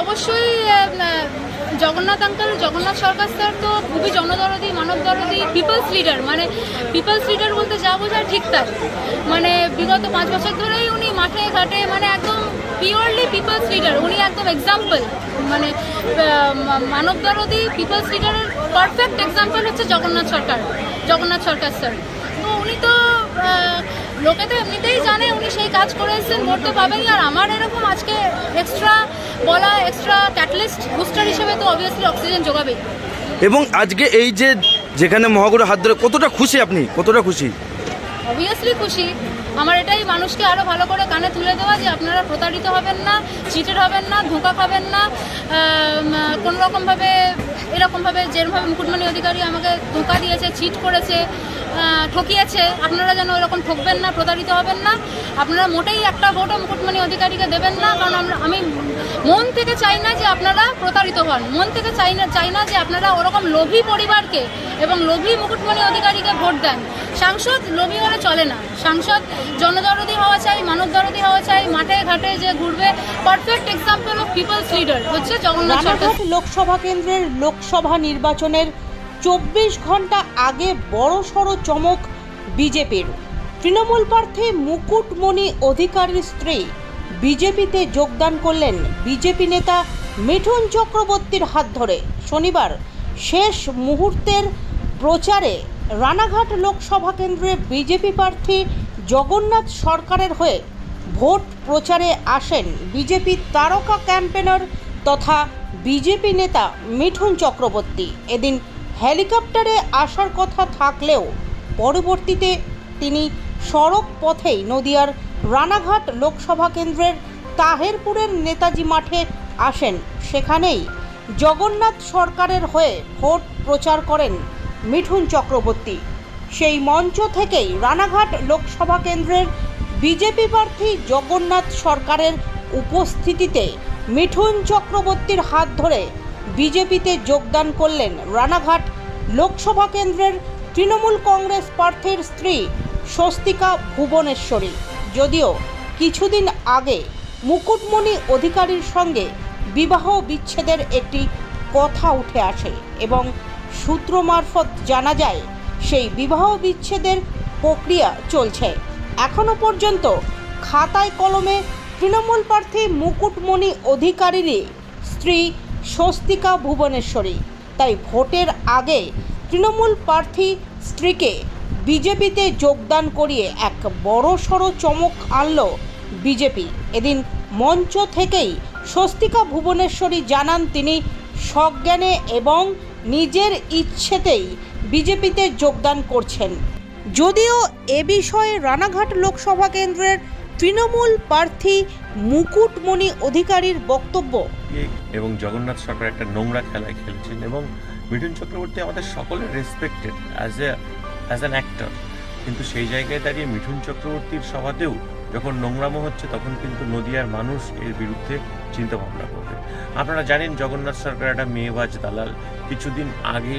অবশ্যই Jagannath uncle Jagannath Sarkar sir তো খুবই জনদরদি মানব দরদি পিপলস লিডার মানে পিপলস লিডার বলতে যা বোঝায় ঠিক তাই। মানে বিগত পাঁচ বছর ধরেই উনি মাঠে, ঘাটে মানে একদম পিওরলি পিপলস লিডার উনি একদম এক্সাম্পল মানে মানব দরদি পিপলস লিডারের পারফেক্ট এক্সাম্পল হচ্ছে জগন্নাথ সরকার জগন্নাথ সরকার স্যার তো উনি তো লোকে তো এমনিতেই জানে উনি সেই কাজ করে এসেছেন করতে পাবেনই। আর আমার এরকম আজকে এক্সট্রা বলা এক্সট্রা ক্যাটালিস্ট বুস্টার হিসেবে তো অবভিয়াসলি অক্সিজেন যোগাবেই। এবং আজকে এই যে যেখানে মহাগুরু হাত ধরে কতটা খুশি আপনি? কতটা খুশি? অবভিয়াসলি খুশি। আমার এটাই মানুষকে আরও ভালো করে কানে তুলে দেওয়া যে আপনারা প্রতারিত হবেন না চিটেড হবেন না ধোঁকা খাবেন না। কোনো রকমভাবে এরকমভাবে যেরকমভাবে মুকুটমণি অধিকারী আমাকে ধোঁকা দিয়েছে চিট করেছে ঠকিয়েছে। আপনারা যেন ওরকম ঠকবেন না, প্রতারিত হবেন না। আপনারা মোটেই একটা ভোটও মুকুটমণি অধিকারীকে দেবেন না, কারণ আমরা আমি মন থেকে চাই না যে আপনারা প্রতারিত হন। মন থেকে চাই না চাই না যে আপনারা ওরকম লোভী পরিবারকে এবং লোভী মুকুটমণি অধিকারীকে ভোট দেন। সাংসদ লোভী হলে চলে না। সাংসদ জনদরদি হওয়া চাই মানব দরদি হওয়া চাই, মাঠে ঘাটে যে ঘুরবে। Perfect example of people's leader হচ্ছে জগন্নাথ লোকসভা কেন্দ্রের লোকসভা নির্বাচনের চব্বিশ ঘণ্টা আগে বড়সড় চমক বিজেপির। তৃণমূল প্রার্থী মুকুটমণি অধিকারীর স্ত্রী বিজেপিতে যোগদান করলেন বিজেপি নেতা মিঠুন চক্রবর্তীর হাত ধরে। শনিবার শেষ মুহূর্তের প্রচারে রানাঘাট লোকসভা কেন্দ্রে বিজেপি প্রার্থী জগন্নাথ সরকারের হয়ে ভোট প্রচারে আসেন বিজেপি তারকা ক্যাম্পেনার তথা বিজেপি নেতা মিঠুন চক্রবর্তী। এদিন হেলিকপ্টারে আসার কথা থাকলেও পরবর্তীতে তিনি সড়ক পথেই নদিয়ার রানাঘাট লোকসভা কেন্দ্রের তাহেরপুরের নেতাজি মাঠে আসেন। সেখানেই জগন্নাথ সরকারের হয়ে ভোট প্রচার করেন মিঠুন চক্রবর্তী। সেই মঞ্চ থেকেই রানাঘাট লোকসভা কেন্দ্রের বিজেপি প্রার্থী জগন্নাথ সরকারের উপস্থিতিতে মিঠুন চক্রবর্তীর হাত ধরে বিজেপিতে যোগদান করলেন রানাঘাট লোকসভা কেন্দ্রের তৃণমূল কংগ্রেস প্রার্থীর স্ত্রী স্বস্তিকা ভুবনেশ্বরী। যদিও কিছুদিন আগে মুকুটমণি অধিকারীর সঙ্গে বিবাহ বিচ্ছেদের একটি কথা উঠে আসে এবং সূত্র মারফত জানা যায়, সেই বিবাহ বিচ্ছেদের প্রক্রিয়া চলছে। এখনও পর্যন্ত খাতায় কলমে তৃণমূল প্রার্থী মুকুটমণি অধিকারীরই স্ত্রী স্বস্তিকা ভুবনেশ্বরী। তাই ভোটের আগে তৃণমূল প্রার্থী স্ত্রীকে বিজেপিতে যোগদান করিয়ে এক বড় সড়ো চমক আনল বিজেপি। এদিন মঞ্চ থেকেই স্বস্তিকা ভুবনেশ্বরী জানান তিনি সজ্ঞানে এবং নিজের ইচ্ছেতেই বিজেপিতে যোগদান করছেন। যদিও এ বিষয়ে রানাঘাট লোকসভা কেন্দ্রের তৃণমূল প্রার্থী মুকুটমণি অধিকারীর বক্তব্য। এবং জগন্নাথ সরকার একটা নোংরা খেলায় খেলছেন এবং মিঠুন চক্রবর্তী আমাদের সকলের respected as a as an actor কিন্তু সেই জায়গায় দাঁড়িয়ে মিঠুন চক্রবর্তীর সভাতেও যখন নোংরামো হচ্ছে, তখন কিন্তু নদিয়ার মানুষ এর বিরুদ্ধে চিন্তা ভাবনা করবে। আপনারা জানেন, জগন্নাথ সরকার একটা মেয়েবাজ দালাল। কিছুদিন আগে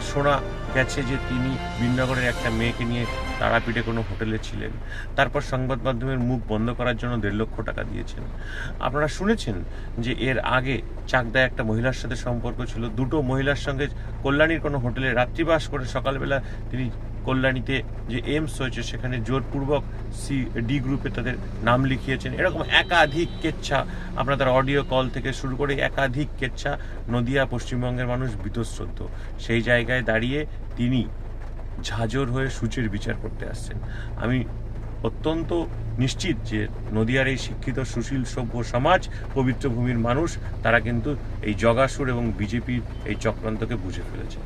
শোনা গেছে যে তিনি বিনগরের একটা মেয়েকে নিয়ে তারাপীঠে কোনো হোটেলে ছিলেন। তারপর সংবাদ মাধ্যমের মুখ বন্ধ করার জন্য দেড় লক্ষ টাকা দিয়েছেন। আপনারা শুনেছেন যে এর আগে চাকদায় একটা মহিলার সাথে সম্পর্ক ছিল। দুটো মহিলার সঙ্গে কল্যাণীর কোনো হোটেলে রাত্রিবাস করে সকালবেলা তিনি কল্যাণীতে যে এইমস হয়েছে সেখানে জোরপূর্বক সি ডি গ্রুপে তাদের নাম লিখিয়েছেন। এরকম একাধিক কেচ্ছা আপনাদের অডিও কল থেকে শুরু করে একাধিক কেচ্ছা নদিয়া, পশ্চিমবঙ্গের মানুষ বীতশ্রদ্ধ। সেই জায়গায় দাঁড়িয়ে তিনি ঝাঁঝর হয়ে সূচের বিচার করতে আসছেন। আমি অত্যন্ত নিশ্চিত যে নদিয়ার এই শিক্ষিত সুশীল সভ্য সমাজ, পবিত্র ভূমির মানুষ, তারা কিন্তু এই জগাসুর এবং বিজেপির এই চক্রান্তকে বুঝে ফেলেছে।